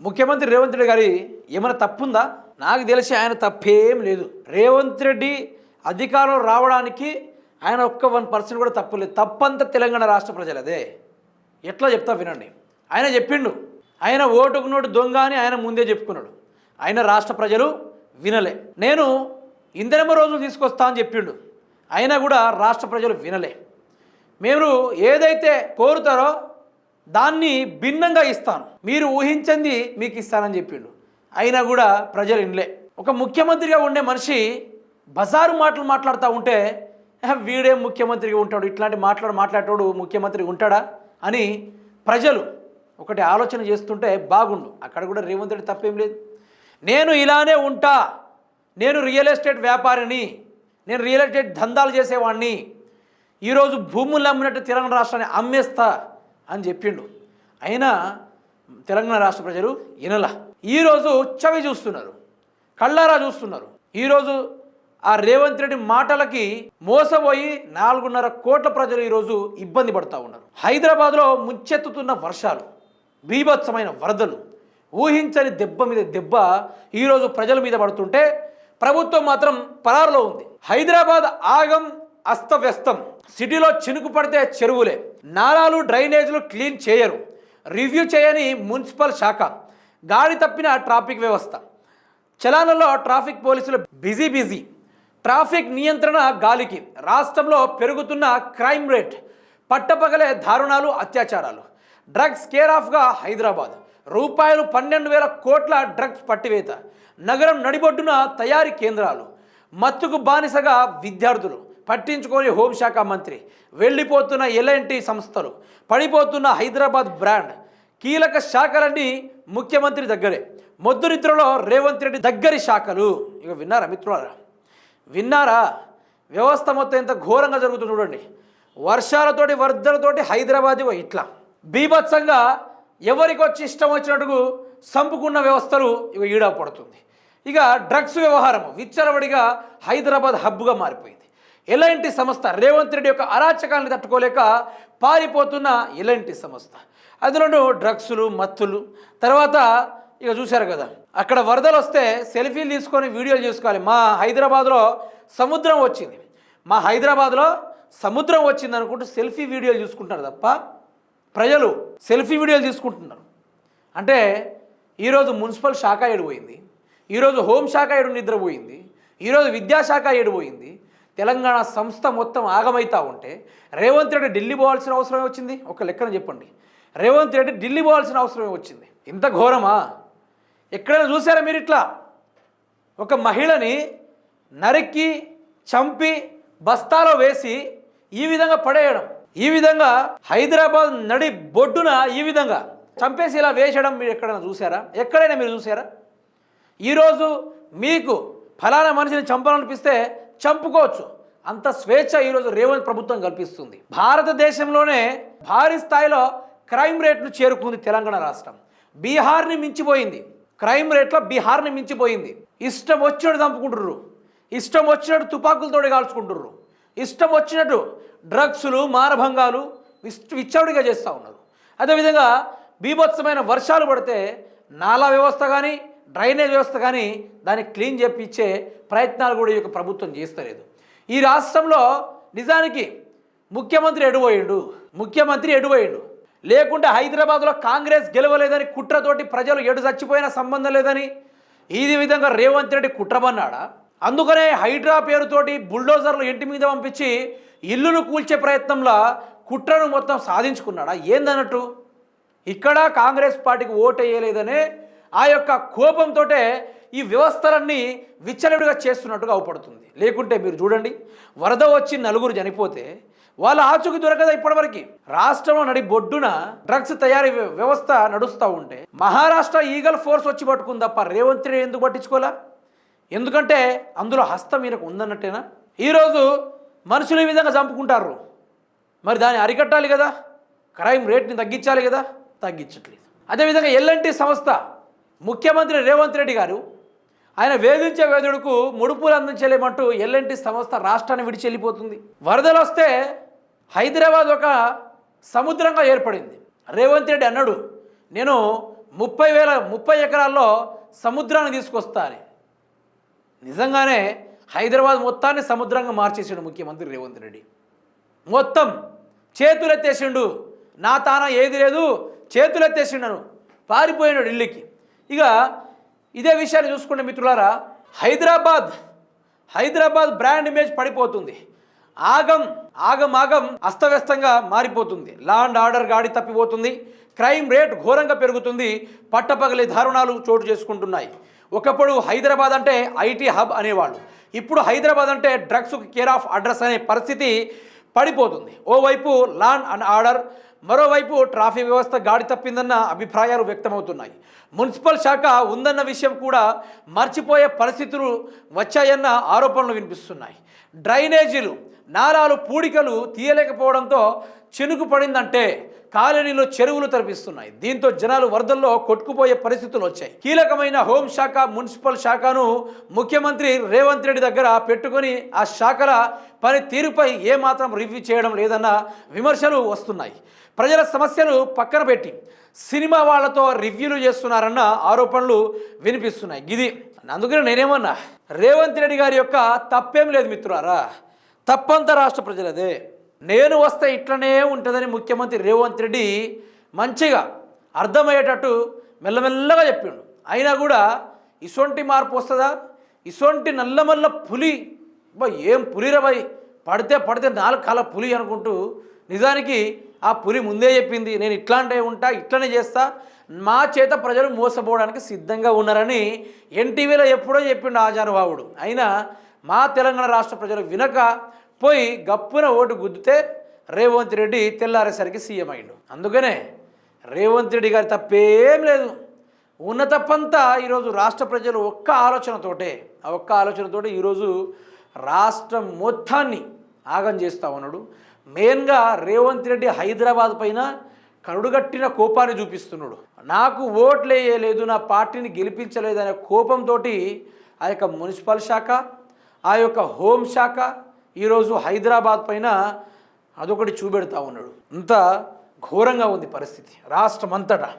ముఖ్యమంత్రి రేవంత్ రెడ్డి గారి ఏమైనా తప్పుందా? నాకు తెలిసి ఆయన తప్పేం లేదు. రేవంత్ రెడ్డి అధికారంలో రావడానికి ఆయన ఒక్క వన్ పర్సెంట్ కూడా తప్పులేదు తప్పంతా తెలంగాణ రాష్ట్ర ప్రజలదే. ఎట్లా చెప్తా వినండి. ఆయన చెప్పిండు. ఆయన ఓటుకు నోటు దొంగ అని ఆయన ముందే చెప్పుకున్నాడు. ఆయన రాష్ట్ర ప్రజలు వినలే. నేను ఇందనమ్మ రోజులు తీసుకొస్తా అని చెప్పిండు. అయినా కూడా రాష్ట్ర ప్రజలు వినలే. మీరు ఏదైతే కోరుతారో దాన్ని భిన్నంగా ఇస్తాను. మీరు ఊహించింది మీకు ఇస్తానని చెప్పిండు. అయినా కూడా ప్రజలు వినలే ఒక ముఖ్యమంత్రిగా ఉండే మనిషి బజారు మాటలు మాట్లాడుతూ ఉంటే వీడే ముఖ్యమంత్రిగా ఉంటాడు ఇట్లాంటి మాట్లాడు మాట్లాడేటోడు ముఖ్యమంత్రి ఉంటాడా? అని ప్రజలు ఒకటి ఆలోచన చేస్తుంటే బాగుండు. అక్కడ కూడా రేవంత్ రెడ్డి తప్పేం లేదు. నేను ఇలానే ఉంటా. నేను రియల్ ఎస్టేట్ వ్యాపారిని. నేను రియల్ ఎస్టేట్ దందాలు చేసేవాడిని ఈరోజు భూములు అమ్మినట్టు తెలంగాణ రాష్ట్రాన్ని అమ్మేస్తా. అని చెప్పిండు. అయినా తెలంగాణ రాష్ట్ర ప్రజలు వినల. ఈరోజు చవి చూస్తున్నారు కళ్ళారా చూస్తున్నారు. ఈరోజు ఆ రేవంత్ రెడ్డి మాటలకి మోసపోయి నాలుగున్నర కోట్ల ప్రజలు ఈరోజు ఇబ్బంది పడుతూ ఉన్నారు. హైదరాబాద్లో ముంచెత్తుతున్న వర్షాలు బీభత్సమైన వరదలు ఊహించని దెబ్బ మీద దెబ్బ ఈరోజు ప్రజల మీద పడుతుంటే ప్రభుత్వం మాత్రం పరారులో ఉంది. హైదరాబాద్ ఆగం అస్తవ్యస్తం. సిటీలో చినుకు పడితే చెరువులే. నాలాలు డ్రైనేజీలు క్లీన్ చేయరు. రివ్యూ చేయని మున్సిపల్ శాఖ. గాడి తప్పిన ట్రాఫిక్ వ్యవస్థ. చలాలలో ట్రాఫిక్ పోలీసులు బిజీ బిజీ. ట్రాఫిక్ నియంత్రణ గాలికి. రాష్ట్రంలో పెరుగుతున్న క్రైమ్ రేట్. పట్టపగలే దారుణాలు అత్యాచారాలు. డ్రగ్స్ కేర్ ఆఫ్గా హైదరాబాద్. రూపాయలు పన్నెండు వేల కోట్ల డ్రగ్స్ పట్టివేత. నగరం నడిబొడ్డున తయారీ కేంద్రాలు. మత్తుకు బానిసగా విద్యార్థులు. పట్టించుకొని హోంశాఖ మంత్రి. వెళ్ళిపోతున్న ఎల్ఎన్టీ సంస్థలు పడిపోతున్న హైదరాబాద్ బ్రాండ్ కీలక శాఖలన్నీ ముఖ్యమంత్రి దగ్గరే. మొద్దు నిద్రలో రేవంత్ రెడ్డి దగ్గరి శాఖలు. ఇక విన్నారా మిత్రులారా? విన్నారా? వ్యవస్థ మొత్తం ఎంత ఘోరంగా జరుగుతుంది చూడండి. వర్షాలతోటి వరదలతోటి హైదరాబాద్ ఇట్లా. బీభత్సంగా ఎవరికి వచ్చి ఇష్టం వచ్చినట్టుకు సంపుకున్న వ్యవస్థలు ఇక ఈడా పడుతుంది ఇక డ్రగ్స్ వ్యవహారం విచ్చలవడిగా హైదరాబాద్ హబ్గా మారిపోయింది. ఎలాంటి సంస్థ? రేవంత్ రెడ్డి యొక్క అరాచకాలను తట్టుకోలేక పారిపోతున్న ఎలాంటి సంస్థ? అందులోనూ డ్రగ్స్లు మత్తులు. తర్వాత ఇక చూశారు కదా అక్కడ వరదలు వస్తే సెల్ఫీలు తీసుకొని వీడియోలు చేసుకోవాలి. మా హైదరాబాద్లో సముద్రం వచ్చింది. మా హైదరాబాద్లో సముద్రం వచ్చింది అనుకుంటూ సెల్ఫీ వీడియోలు చూసుకుంటారు తప్ప ప్రజలు సెల్ఫీ వీడియోలు తీసుకుంటున్నారు. అంటే ఈరోజు మున్సిపల్ శాఖ ఏడిపోయింది ఈరోజు హోం శాఖ ఏడు నిద్రపోయింది. ఈరోజు విద్యాశాఖ ఏడిపోయింది తెలంగాణ సంస్థ మొత్తం ఆగమైతా ఉంటే రేవంత్ రెడ్డి ఢిల్లీ పోవాల్సిన అవసరమే వచ్చింది. ఒక లెక్కన చెప్పండి. రేవంత్ రెడ్డి ఢిల్లీ పోవాల్సిన అవసరమే వచ్చింది. ఇంత ఘోరమా? ఎక్కడైనా చూసారా మీరు ఇట్లా? ఒక మహిళని నరికి చంపి బస్తాలో వేసి ఈ విధంగా పడేయడం ఈ విధంగా హైదరాబాద్ నడి బొడ్డున ఈ విధంగా చంపేసి ఇలా వేసడం మీరు ఎక్కడైనా చూసారా ఎక్కడైనా మీరు చూసారా ఈరోజు మీకు ఫలానా మనిషిని చంపాలనిపిస్తే చంపుకోవచ్చు. అంత స్వేచ్ఛ ఈరోజు రేవంత్ ప్రభుత్వం కల్పిస్తుంది. భారతదేశంలోనే భారీ స్థాయిలో క్రైమ్ రేట్లు చేరుకుంది తెలంగాణ రాష్ట్రం. బీహార్ని మించిపోయింది. క్రైమ్ రేట్లో బీహార్ని మించిపోయింది. ఇష్టం వచ్చినట్టు చంపుకుంటుర్రు. ఇష్టం వచ్చినట్టు తుపాకులతోటి కాల్చుకుంటుర్రు. ఇష్టం వచ్చినట్టు డ్రగ్స్లు మానభంగాలు విస్ చేస్తూ ఉన్నారు. అదేవిధంగా బీభత్సమైన వర్షాలు పడితే నాలా వ్యవస్థ కానీ డ్రైనేజ్ వ్యవస్థ కానీ దాన్ని క్లీన్ చేపించే ప్రయత్నాలు కూడా ఈ యొక్క ప్రభుత్వం చేస్తలేదు. ఈ రాష్ట్రంలో నిజానికి ముఖ్యమంత్రి ఎడుపోయిండు. ముఖ్యమంత్రి ఎడుపోయిండు. లేకుంటే హైదరాబాద్లో కాంగ్రెస్ గెలవలేదని కుట్రతోటి ప్రజలు ఎడు చచ్చిపోయినా సంబంధం లేదని ఈ విధంగా రేవంత్ రెడ్డి కుట్రబన్నాడా అందుకనే హైడ్రా పేరుతోటి బుల్డోజర్లు ఇంటి మీద పంపించి ఇల్లును కూల్చే ప్రయత్నంలో కుట్రను మొత్తం సాధించుకున్నాడా? ఏందన్నట్టు? ఇక్కడ కాంగ్రెస్ పార్టీకి ఓటు వేయలేదనే ఆ యొక్క కోపంతో ఈ వ్యవస్థలన్నీ విచ్చలవిడిగా చేస్తున్నట్టుగా అవుపడుతుంది. లేకుంటే మీరు చూడండి వరద వచ్చి నలుగురు చనిపోతే వాళ్ళ ఆచూకి దొరకదా ఇప్పటివరకు. రాష్ట్రంలో నడి బొడ్డున డ్రగ్స్ తయారీ వ్యవస్థ నడుస్తూ ఉంటే మహారాష్ట్ర ఈగల్ ఫోర్స్ వచ్చి పట్టుకుంది తప్ప రేవంత్ రెడ్డి ఎందుకు పట్టించుకోలే ఎందుకంటే అందులో హస్తం ఈయనకు ఉందన్నట్టేనా? ఈరోజు మనుషులు ఈ విధంగా చంపుకుంటారు. మరి దాన్ని అరికట్టాలి కదా? క్రైమ్ రేట్ని తగ్గించాలి కదా? తగ్గించట్లేదు. అదేవిధంగా ఎల్ఎన్టీ సంస్థ ముఖ్యమంత్రి రేవంత్ రెడ్డి గారు ఆయన వేధించే వేదుడుకు ముడుపులు అందించలేమంటూ ఎల్ఎన్టీ సంస్థ రాష్ట్రాన్ని విడిచి వెళ్ళిపోతుంది వరదలు వస్తే హైదరాబాద్ ఒక సముద్రంగా ఏర్పడింది. రేవంత్ రెడ్డి అన్నాడు నేను ముప్పై వేల ముప్పై ఎకరాల్లో సముద్రాన్ని తీసుకొస్తా అని నిజంగానే హైదరాబాద్ మొత్తాన్ని సముద్రంగా మార్చేసాడు ముఖ్యమంత్రి రేవంత్ రెడ్డి. మొత్తం చేతులెత్తేసిండు. నా తాన ఏది లేదు చేతులెత్తేసిండను. పారిపోయినాడు ఇల్లుకి. ఇక ఇదే విషయాన్ని చూసుకుంటే మిత్రులారా హైదరాబాద్ హైదరాబాద్ బ్రాండ్ ఇమేజ్ పడిపోతుంది. ఆగం ఆగం ఆగం అస్తవ్యస్తంగా మారిపోతుంది. లాండ్ ఆర్డర్ గాడి తప్పిపోతుంది. క్రైమ్ రేట్ ఘోరంగా పెరుగుతుంది. పట్టపగలి దారుణాలు చోటు చేసుకుంటున్నాయి. ఒకప్పుడు హైదరాబాద్ అంటే ఐటీ హబ్ అనేవాళ్ళు. ఇప్పుడు హైదరాబాద్ అంటే డ్రగ్స్ కేర్ ఆఫ్ అడ్రస్ అనే పరిస్థితి పడిపోతుంది. ఓవైపు లాండ్ అండ్ ఆర్డర్ మరోవైపు ట్రాఫిక్ వ్యవస్థ గాడి తప్పిందన్న అభిప్రాయాలు వ్యక్తమవుతున్నాయి. మున్సిపల్ శాఖ ఉందన్న విషయం కూడా మర్చిపోయే పరిస్థితులు వచ్చాయన్న ఆరోపణలు వినిపిస్తున్నాయి. డ్రైనేజీలు నాలాలు పూడికలు తీయలేకపోవడంతో చినుకు పడిందంటే కాలనీలో చెరువులు తరపిస్తున్నాయి. దీంతో జనాలు వరదల్లో కొట్టుకుపోయే పరిస్థితులు వచ్చాయి. కీలకమైన హోంశాఖ మున్సిపల్ శాఖను ముఖ్యమంత్రి రేవంత్ రెడ్డి దగ్గర పెట్టుకొని ఆ శాఖల పని తీరుపై ఏమాత్రం రివ్యూ చేయడం లేదన్న విమర్శలు వస్తున్నాయి. ప్రజల సమస్యలు పక్కన పెట్టి సినిమా వాళ్ళతో రివ్యూలు చేస్తున్నారన్న ఆరోపణలు వినిపిస్తున్నాయి. ఇది అందుకనే నేనేమన్నా రేవంత్ రెడ్డి గారి యొక్క తప్పేం లేదు మిత్రులారా. తప్పంతా రాష్ట్ర ప్రజలదే. నేను వస్తే ఇట్లనే ఉంటుందని ముఖ్యమంత్రి రేవంత్ రెడ్డి మంచిగా అర్థమయ్యేటట్టు మెల్లమెల్లగా చెప్పిండు. అయినా కూడా ఇసొంటి మార్పు వస్తుందా? ఇసొంటి నల్లమల్ల పులి? బా ఏం పులిరా బాయ్? పడితే పడితే నాలుగు కాల పులి అనుకుంటూ నిజానికి ఆ పులి ముందే చెప్పింది నేను ఇట్లాంటే ఉంటా ఇట్లనే చేస్తా. మా చేత ప్రజలు మోసపోవడానికి సిద్ధంగా ఉన్నారని ఎన్టీవీలో ఎప్పుడో చెప్పిండు ఆచారబాబుడు అయినా మా తెలంగాణ రాష్ట్ర ప్రజలు వినక పోయి గప్పున ఓటు గుద్దితే రేవంత్ రెడ్డి తెల్లారేసరికి సీఎం అయిండు అందుకనే రేవంత్ రెడ్డి గారి తప్పేం లేదు. ఉన్న తప్పంతా ఈరోజు రాష్ట్ర ప్రజలు ఒక్క ఆలోచనతోటే ఆ ఒక్క ఆలోచనతోటే ఈరోజు రాష్ట్రం మొత్తాన్ని ఆగం చేస్తా ఉన్నాడు. మెయిన్గా రేవంత్ రెడ్డి హైదరాబాద్ పైన కరుడుగట్టిన కోపాన్ని చూపిస్తున్నాడు. నాకు ఓట్లు వేయలేదు నా పార్టీని గెలిపించలేదు అనే కోపంతో ఆ యొక్క మున్సిపల్ శాఖ ఆ యొక్క హోం శాఖ ఈరోజు హైదరాబాద్ పైన అదొకటి చూపెడతా ఉన్నాడు. అంత ఘోరంగా ఉంది పరిస్థితి. రాష్ట్రం అంతటా